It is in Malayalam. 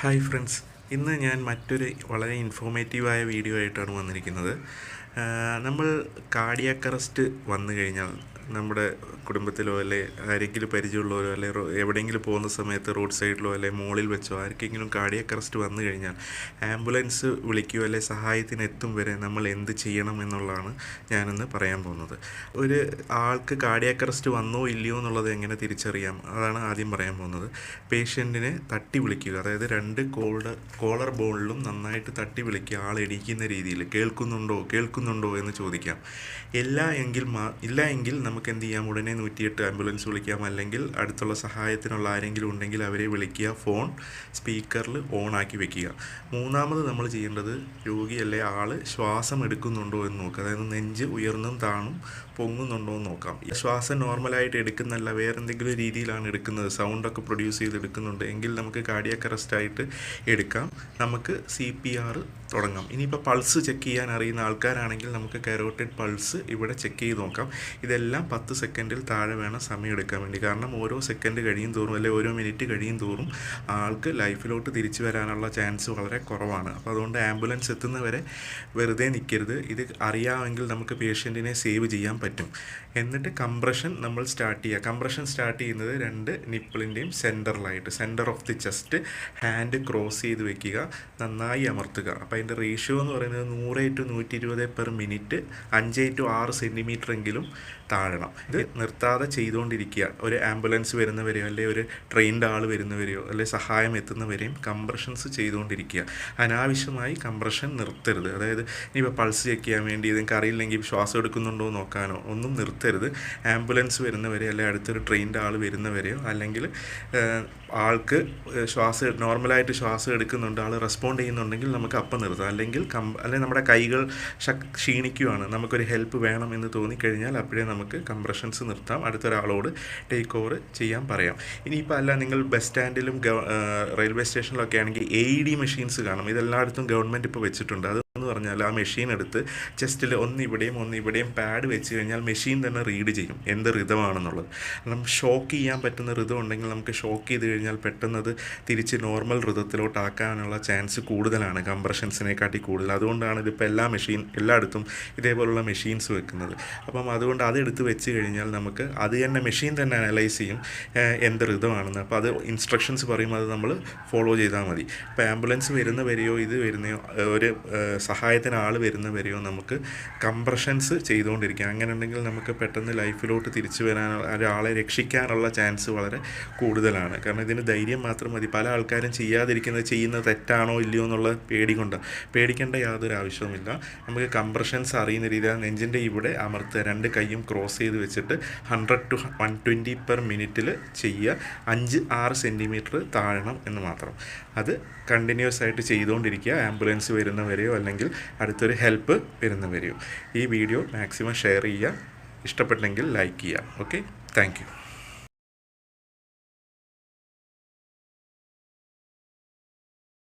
ഹായ് ഫ്രണ്ട്സ് ഇന്ന് ഞാൻ മറ്റൊരു വളരെ ഇൻഫോർമേറ്റീവായ വീഡിയോ ആയിട്ടാണ് വന്നിരിക്കുന്നത്. നമ്മൾ കാർഡിയാക് അറസ്റ്റ് വന്നു കഴിഞ്ഞാൽ നമ്മുടെ കുടുംബത്തിലോ അല്ലെ ആരെങ്കിലും പരിചയമുള്ളവരോ അല്ലെ എവിടെയെങ്കിലും പോകുന്ന സമയത്ത് റോഡ് സൈഡിലോ അല്ലെ മോളിൽ വെച്ചോ ആർക്കെങ്കിലും കാർഡിയാക് അറസ്റ്റ് വന്നു കഴിഞ്ഞാൽ ആംബുലൻസ് വിളിക്കുകയോ അല്ലെ സഹായത്തിന് എത്തും വരെ നമ്മൾ എന്ത് ചെയ്യണം എന്നുള്ളതാണ് ഞാനിന്ന് പറയാൻ പോകുന്നത്. ഒരു ആൾക്ക് കാർഡിയാക് അറസ്റ്റ് വന്നോ ഇല്ലയോ എന്നുള്ളത് എങ്ങനെ തിരിച്ചറിയാം? അതാണ് ആദ്യം പറയാൻ പോകുന്നത്. പേഷ്യന്റിനെ തട്ടി വിളിക്കുക. അതായത് രണ്ട് കോൾഡ് കോളർ ബോണിലും നന്നായിട്ട് തട്ടി വിളിക്കുക ആൾ എണീക്കുന്ന രീതിയിൽ കേൾക്കുന്നുണ്ടോ കേൾക്കുന്നുണ്ടോ എന്ന് ചോദിക്കാം. ഇല്ല എങ്കിൽ മാ ഇല്ല എങ്കിൽ നമുക്ക് എന്ത് ചെയ്യാം? ഉടനെ നൂറ്റിയെട്ട് ആംബുലൻസ് വിളിക്കാം. അല്ലെങ്കിൽ അടുത്തുള്ള സഹായത്തിനുള്ള ആരെങ്കിലും ഉണ്ടെങ്കിൽ അവരെ വിളിക്കുക ഫോൺ സ്പീക്കറിൽ ഓൺ ആക്കി വെക്കുക. മൂന്നാമത് നമ്മൾ ചെയ്യേണ്ടത് രോഗി അല്ലെ ആൾ ശ്വാസം എടുക്കുന്നുണ്ടോ എന്ന് നോക്കുക. അതായത് നെഞ്ച് ഉയർന്നും താണും പൊങ്ങുന്നുണ്ടോ എന്ന് നോക്കാം. ശ്വാസം നോർമലായിട്ട് എടുക്കുന്നല്ല വേറെ എന്തെങ്കിലും രീതിയിലാണ് എടുക്കുന്നത്. സൗണ്ടൊക്കെ പ്രൊഡ്യൂസ് ചെയ്ത് എടുക്കുന്നുണ്ട്. എങ്കിൽ നമുക്ക് കാർഡിയാക് അറസ്റ്റ് ആയിട്ട് എടുക്കാം. നമുക്ക് സി പി ആർ തുടങ്ങാം. ഇനിയിപ്പോൾ പൾസ് ചെക്ക് ചെയ്യാൻ അറിയുന്ന ആൾക്കാരാണെങ്കിൽ നമുക്ക് കരോട്ടിഡ് പൾസ് ഇവിടെ ചെക്ക് ചെയ്ത് നോക്കാം. ഇതെല്ലാം പത്ത് സെക്കൻഡിൽ താഴെ വേണം സമയം എടുക്കാൻ വേണ്ടി. കാരണം ഓരോ സെക്കൻഡ് കഴിയും തോറും അല്ലെങ്കിൽ ഓരോ മിനിറ്റ് കഴിയും തോറും ആൾക്ക് ലൈഫിലോട്ട് തിരിച്ചു വരാനുള്ള ചാൻസ് വളരെ കുറവാണ്. അപ്പോൾ അതുകൊണ്ട് ആംബുലൻസ് എത്തുന്നവരെ വെറുതെ നിൽക്കരുത് ഇത് അറിയാമെങ്കിൽ നമുക്ക് പേഷ്യന്റിനെ സേവ് ചെയ്യാൻ പറ്റും. എന്നിട്ട് കംപ്രഷൻ നമ്മൾ സ്റ്റാർട്ട് ചെയ്യുക കംപ്രഷൻ സ്റ്റാർട്ട് ചെയ്യുന്നത് രണ്ട് നിപ്പിളിന്റെയും സെന്ററിലായിട്ട് centre of the chest hand cross ചെയ്ത് വെക്കുക. നന്നായി അമർത്തുക. അപ്പോൾ അതിന്റെ റേഷ്യോ എന്ന് പറയുന്നത് നൂറ് ടു നൂറ്റി ഇരുപത് പെർ മിനിറ്റ് അഞ്ച് ടു ആറ് സെന്റിമീറ്റർ എങ്കിലും താഴണം. ഇത് നിർത്താതെ ചെയ്തുകൊണ്ടിരിക്കുക. ഒരു ആംബുലൻസ് വരുന്നവരെയോ അല്ലെങ്കിൽ ഒരു ട്രെയിൻഡ് ആൾ വരുന്നവരെയോ അല്ലെങ്കിൽ സഹായം എത്തുന്നവരെയും കംപ്രഷൻസ് ചെയ്തുകൊണ്ടിരിക്കുക. അനാവശ്യമായി കംപ്രഷൻ നിർത്തരുത്. അതായത് ഇനിയിപ്പോൾ പൾസ് ചെക്ക് ചെയ്യാൻ വേണ്ടി ഇതെങ്കിൽ അറിയില്ലെങ്കിൽ ശ്വാസം എടുക്കുന്നുണ്ടോ നോക്കാനോ ഒന്നും നിർത്തരുത്. ആംബുലൻസ് വരുന്നവരെ അല്ലെങ്കിൽ അടുത്തൊരു ട്രെയിൻഡ് ആൾ വരുന്നവരെയോ അല്ലെങ്കിൽ ആൾക്ക് ശ്വാസം നോർമലായിട്ട് ശ്വാസം എടുക്കുന്നുണ്ട് ആൾ റെസ്പോണ്ട് ചെയ്യുന്നുണ്ടെങ്കിൽ നമുക്ക് അപ്പം നിർത്താം. അല്ലെങ്കിൽ കം അല്ലെങ്കിൽ നമ്മുടെ കൈകൾ ശക് ക്ഷീണിക്കുകയാണ്. നമുക്കൊരു ഹെൽപ്പ് വേണം എന്ന് തോന്നിക്കഴിഞ്ഞാൽ അപ്പോഴേ നമുക്ക് കംപ്രഷൻസ് നിർത്താം. അടുത്തൊരാളോട് ടേക്ക് ഓവർ ചെയ്യാൻ പറയാം. ഇനിയിപ്പോൾ അല്ല നിങ്ങൾ ബസ് സ്റ്റാൻഡിലും റെയിൽവേ സ്റ്റേഷനിലൊക്കെ ആണെങ്കിൽ എ ഇ ഡി മെഷീൻസ് കാണും. ഇതെല്ലായിടത്തും ഗവൺമെന്റ് ഇപ്പോൾ വെച്ചിട്ടുണ്ട്. അത് എന്ന് പറഞ്ഞാൽ ആ മെഷീൻ എടുത്ത് ചെസ്റ്റിൽ ഒന്ന് ഇവിടെയും ഒന്ന് ഇവിടെയും പാഡ് വെച്ച് കഴിഞ്ഞാൽ മെഷീൻ തന്നെ റീഡ് ചെയ്യും എന്ത് ഋതമാണെന്നുള്ളത് കാരണം ഷോക്ക് ചെയ്യാൻ പറ്റുന്ന ഋതം ഉണ്ടെങ്കിൽ നമുക്ക് ഷോക്ക് ചെയ്ത് കഴിഞ്ഞാൽ പെട്ടെന്ന് അത് തിരിച്ച് നോർമൽ ഋതത്തിലോട്ടാക്കാനുള്ള ചാൻസ് കൂടുതലാണ് കംപ്രഷൻസിനെക്കാട്ടി കൂടുതൽ. അതുകൊണ്ടാണ് ഇതിപ്പോൾ എല്ലാ മെഷീൻ എല്ലായിടത്തും ഇതേപോലുള്ള മെഷീൻസ് വെക്കുന്നത്. അപ്പം അതുകൊണ്ട് അതെടുത്ത് വെച്ച് കഴിഞ്ഞാൽ നമുക്ക് അത് തന്നെ മെഷീൻ തന്നെ അനലൈസ് ചെയ്യും എന്ത് ഋതമാണെന്ന് അപ്പോൾ അത് ഇൻസ്ട്രക്ഷൻസ് പറയും അത് നമ്മൾ ഫോളോ ചെയ്താൽ മതി. ഇപ്പോൾ ആംബുലൻസ് വരുന്ന വരെയോ ഇത് വരുന്നയോ ഒരു സഹായത്തിന് ആൾ വരുന്നവരെയോ നമുക്ക് കംപ്രഷൻസ് ചെയ്തുകൊണ്ടിരിക്കാം. അങ്ങനെ ഉണ്ടെങ്കിൽ നമുക്ക് പെട്ടെന്ന് ലൈഫിലോട്ട് തിരിച്ചു വരാൻ ഒരാളെ രക്ഷിക്കാനുള്ള ചാൻസ് വളരെ കൂടുതലാണ്. കാരണം ഇതിന് ധൈര്യം മാത്രം മതി. പല ആൾക്കാരും ചെയ്യാതിരിക്കുന്നത് ചെയ്യുന്നത് തെറ്റാണോ ഇല്ലയോ എന്നുള്ള പേടി കൊണ്ട് പേടിക്കേണ്ട യാതൊരു ആവശ്യവുമില്ല. നമുക്ക് കംപ്രഷൻസ് അറിയുന്ന രീതിയിൽ നെഞ്ചിന്റെ ഇവിടെ അമർത്തുക. രണ്ട് കൈയും ക്രോസ് ചെയ്ത് വെച്ചിട്ട് hundred to one twenty per മിനിറ്റിൽ ചെയ്യുക. അഞ്ച് ആറ് സെന്റിമീറ്റർ താഴണം എന്ന് മാത്രം. അത് കണ്ടിന്യൂസ് ആയിട്ട് ചെയ്തുകൊണ്ടിരിക്കുക. ആംബുലൻസ് വരുന്നവരെയോ അല്ലെങ്കിൽ അടുത്തൊരു ഹെൽപ്പ് വരുന്ന വരും. ഈ വീഡിയോ മാക്സിമം ഷെയർ ചെയ്യുക. ഇഷ്ടപ്പെട്ടെങ്കിൽ ലൈക്ക് ചെയ്യുക. Okay thank